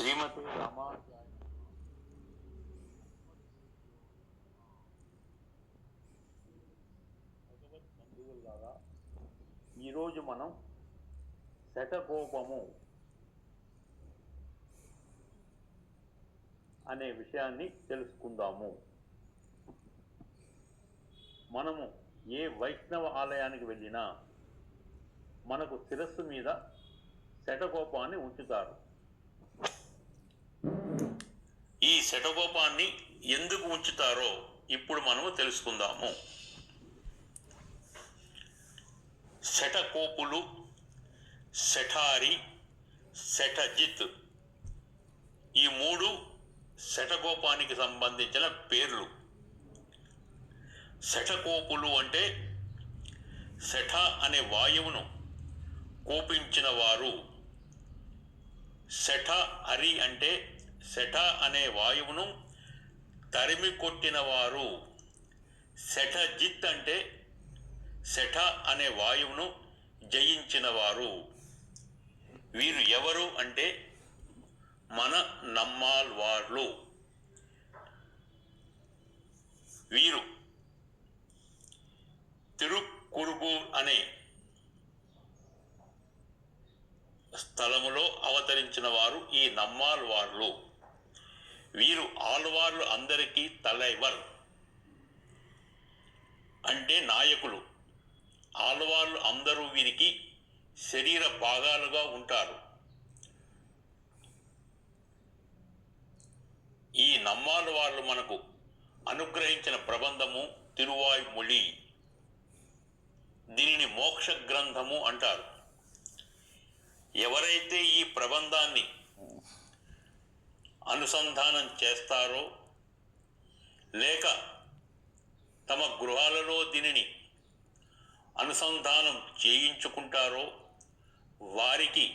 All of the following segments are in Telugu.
శ్రీమతి రామాచార్య బంధువులారా ఈరోజు మనం శటకోపము అనే విషయాన్ని తెలుసుకుందాము. మనము ఏ వైష్ణవ ఆలయానికి వెళ్ళినా మనకు శిరస్సు మీద శటకోపాన్ని ఉంచుతారు. ఈ శటకోపాన్ని ఎందుకు ఉంచుతారో ఇప్పుడు మనము తెలుసుకుందాము. శటకోపులు శఠారి శఠజిత్ ఈ మూడు శటకోపానికి సంబంధించిన పేర్లు. శఠకోపులు అంటే శఠ అనే వాయువును కోపించిన వారు శఠ అరి అంటే శఠ అనే వాయువును తరిమి కొట్టినవారు. శఠజిత్ అంటే శఠ అనే వాయువును జయించినవారు. వీరు ఎవరు అంటే మన నమ్మాల్వార్లు. వీరు తిరుక్కురుగూర్ అనే స్థలములో అవతరించిన వారు ఈ నమ్మాల్వార్లు. వీరు ఆళ్వార్లు అందరికీ తలైవర్. అంటే నాయకులు. ఆళ్వార్లు అందరూ వీరికి శరీర భాగాలుగా ఉంటారు. ఈ నమ్మాలు వాళ్ళు మనకు అనుగ్రహించిన ప్రబంధము తిరువాయుమొళి. దీనిని మోక్ష గ్రంథము అంటారు. ఎవరైతే ఈ ప్రబంధాన్ని అనుసంధానం చేస్తారో లేక తమ గృహాలలో దీనిని అనుసంధానం చేయించుకుంటారో వారికి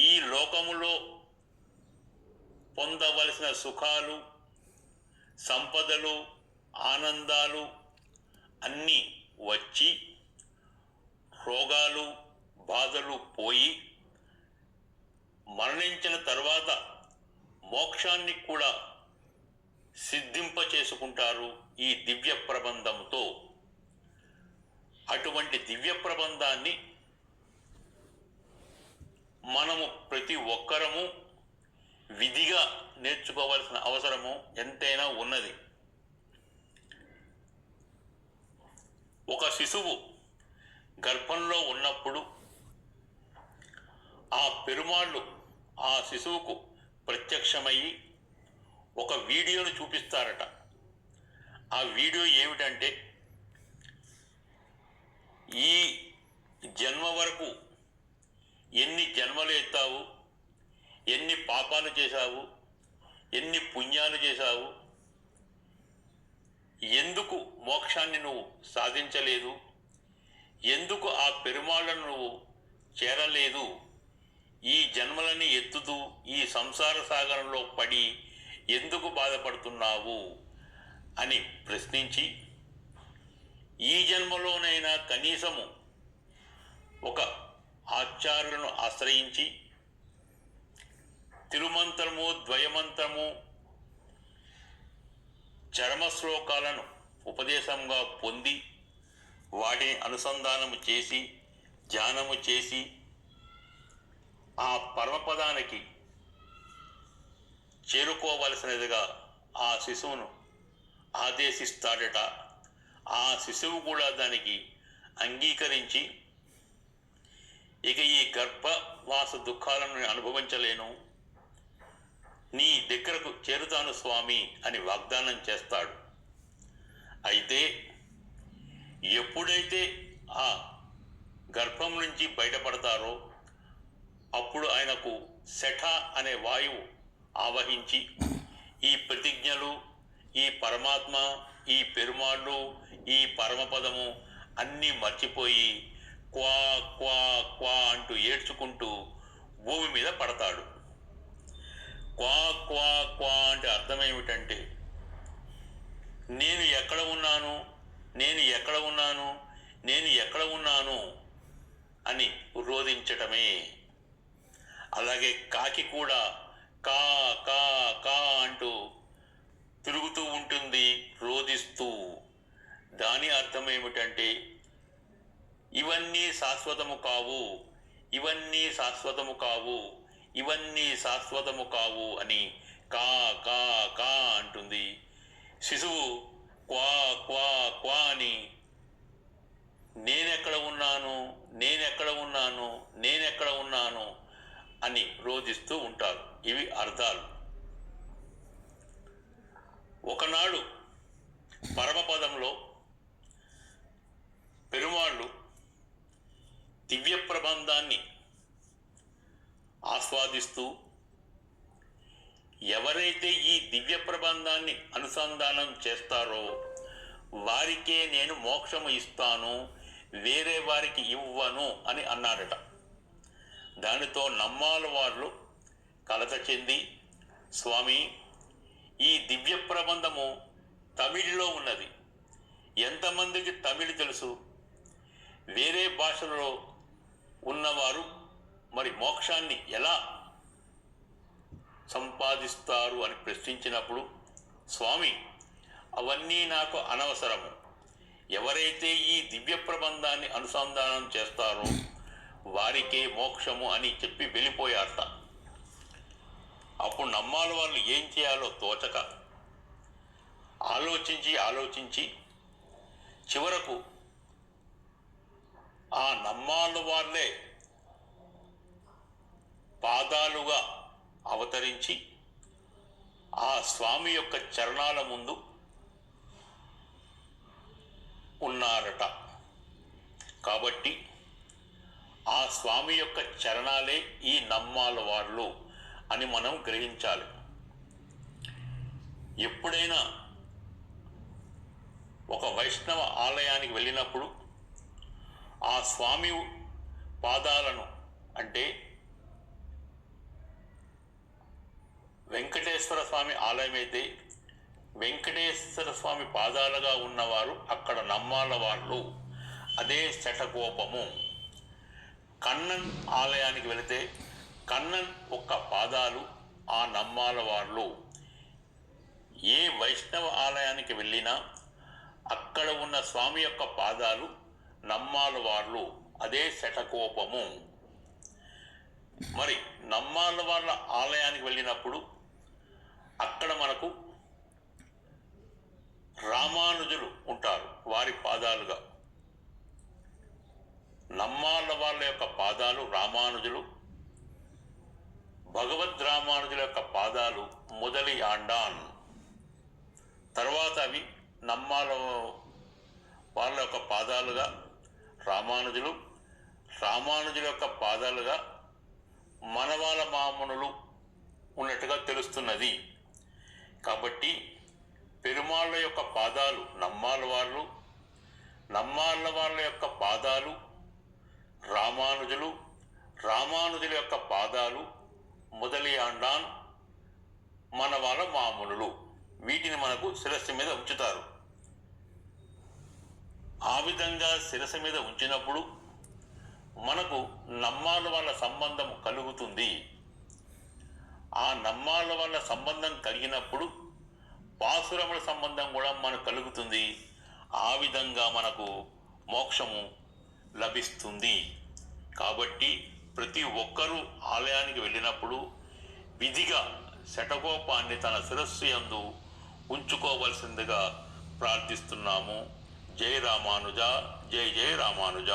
ఈ లోకములో పొందవలసిన సుఖాలు సంపదలు ఆనందాలు అన్నీ వచ్చి రోగాలు బాధలు పోయి మరణించిన తర్వాత మోక్షాన్ని కూడా సిద్ధింప చేసుకుంటారు ఈ దివ్య ప్రబంధంతో. అటువంటి దివ్య ప్రబంధాన్ని మనము ప్రతి ఒక్కరము విధిగా నేర్చుకోవాల్సిన అవసరము ఎంతైనా ఉన్నది. ఒక శిశువు గర్భంలో ఉన్నప్పుడు ఆ పెరుమాళ్ళు ఆ శిశువుకు ప్రత్యక్షమయ్యి ఒక వీడియోను చూపిస్తారట. ఆ వీడియో ఏమిటంటే ఈ జన్మ వరకు ఎన్ని జన్మలు ఎత్తావు ఎన్ని పాపాలు చేశావు ఎన్ని పుణ్యాలు చేశావు ఎందుకు మోక్షాన్ని నువ్వు సాధించలేదు ఎందుకు ఆ పెరుమాళ్ళను నువ్వు చేరలేదు ఈ జన్మలని ఎత్తుతూ ఈ సంసార సాగరంలో పడి ఎందుకు బాధపడుతున్నావు? అని ప్రశ్నించి ఈ జన్మలోనైనా కనీసము ఒక ఆచార్యులను ఆశ్రయించి తిరుమంత్రము ద్వయమంత్రము చరమ శ్లోకాలను ఉపదేశంగా పొంది వాటిని అనుసంధానము చేసి ధ్యానము చేసి ఆ పరమపదానికి చేరుకోవలసినదిగా ఆ శిశువును ఆదేశిస్తాడట. ఆ శిశువు కూడా దానికి అంగీకరించి ఇక ఈ గర్భవాస దుఃఖాలను అనుభవించలేను. నీ దగ్గరకు చేరుతాను స్వామి అని వాగ్దానం చేస్తాడు. అయితే ఎప్పుడైతే ఆ గర్భం నుంచి బయటపడతారో అప్పుడు ఆయనకు శఠ అనే వాయువు ఆవహించి ఈ ప్రతిజ్ఞలు ఈ పరమాత్మ ఈ పెరుమాళ్ళు ఈ పరమపదము అన్నీ మర్చిపోయి క్వా క్వా క్వా అంటూ ఏడ్చుకుంటూ భూమి మీద పడతాడు. క్వా క్వా క్వా అంటే అర్థం ఏమిటంటే నేను ఎక్కడ ఉన్నాను నేను ఎక్కడ ఉన్నాను నేను ఎక్కడ ఉన్నాను అని రోధించటమే. అలాగే కాకి కూడా కా కా కా అంటూ తిరుగుతూ ఉంటుంది రోదిస్తూ దాని అర్థం ఏమిటంటే ఇవన్నీ శాశ్వతము కావు ఇవన్నీ శాశ్వతము కావు ఇవన్నీ శాశ్వతము కావు అని కా కా కా అంటుంది. శిశువు క్వా క్వా క్వా అని నేనెక్కడ ఉన్నాను? నేనెక్కడ ఉన్నాను? నేనెక్కడ ఉన్నాను? అని రోధిస్తూ ఉంటారు. ఇవి అర్థాలు. ఒకనాడు పరమపదంలో పెరుమాళ్ళు దివ్య ప్రబంధాన్ని ఆస్వాదిస్తూ ఎవరైతే ఈ దివ్య ప్రబంధాన్ని అనుసంధానం చేస్తారో వారికే నేను మోక్షము ఇస్తాను వేరే వారికి ఇవ్వను అని అన్నాడట దానితో నమ్మాల వాళ్ళు కలత చెంది స్వామి ఈ దివ్య ప్రబంధము తమిళ్ళో ఉన్నది. ఎంతమందికి తమిళ్ తెలుసు? వేరే భాషలో ఉన్నవారు మరి మోక్షాన్ని ఎలా సంపాదిస్తారు? అని ప్రశ్నించినప్పుడు స్వామి అవన్నీ నాకు అనవసరము. ఎవరైతే ఈ దివ్య ప్రబంధాన్ని అనుసంధానం చేస్తారో వారికే మోక్షము అని చెప్పి వెళ్ళిపోయారట. అప్పుడు నమ్మాల వాళ్ళు ఏం చేయాలో తోచక ఆలోచించి ఆలోచించి చివరకు ఆ నమ్మాల వాళ్ళే పాదాలుగా అవతరించి ఆ స్వామి యొక్క చరణాల ముందు ఉన్నారట. కాబట్టి స్వామి యొక్క చరణాలే ఈ నమ్మాల వాళ్ళు అని మనం గ్రహించాలి. ఎప్పుడైనా ఒక వైష్ణవ ఆలయానికి వెళ్ళినప్పుడు ఆ స్వామి పాదాలను అంటే వెంకటేశ్వర స్వామి ఆలయం అయితే వెంకటేశ్వర స్వామి పాదాలుగా ఉన్నవారు అక్కడ నమ్మాల వాళ్ళు. అదే శటకోపము. కన్నన్ ఆలయానికి వెళితే కన్నన్ ఒక్క పాదాలు ఆ నమ్మాల వాళ్ళు ఏ వైష్ణవ ఆలయానికి వెళ్ళినా అక్కడ ఉన్న స్వామి యొక్క పాదాలు నమ్మాల వాళ్ళు అదే శటకోపము. మరి నమ్మాల వాళ్ళ ఆలయానికి వెళ్ళినప్పుడు అక్కడ మనకు రామానుజులు ఉంటారు వారి పాదాలుగా. నమ్మాళ్ళ వాళ్ళ యొక్క పాదాలు రామానుజులు భగవద్ రామానుజుల యొక్క పాదాలు మొదలి ఆండాన్. తర్వాత అవి నమ్మాల వాళ్ళ యొక్క పాదాలుగా రామానుజులు రామానుజుల యొక్క పాదాలుగా మనవాళ్ళ మామనులు ఉన్నట్టుగా తెలుస్తున్నది. కాబట్టి పెరుమాళ్ళ యొక్క పాదాలు నమ్మాల వాళ్ళు నమ్మాళ్ళ వాళ్ళ యొక్క పాదాలు రామానుజులు రామానుజుల యొక్క పాదాలు మొదలియాండాన్ మన వాళ్ళ మామూలులు వీటిని మనకు శిరస్సు మీద ఉంచుతారు. ఆ విధంగా శిరస్సు మీద ఉంచినప్పుడు మనకు నమ్మాల వాళ్ళ సంబంధం కలుగుతుంది. ఆ నమ్మాల వాళ్ళ సంబంధం కలిగినప్పుడు పాసురముల సంబంధం కూడా మనకు కలుగుతుంది. ఆ విధంగా మనకు మోక్షము లభిస్తుంది. కాబట్టి ప్రతి ఒక్కరూ ఆలయానికి వెళ్ళినప్పుడు విధిగా శటకోపాన్ని తన శిరస్సు యందు ఉంచుకోవలసిందిగా ప్రార్థిస్తున్నాము. జై రామానుజ జై జై రామానుజ.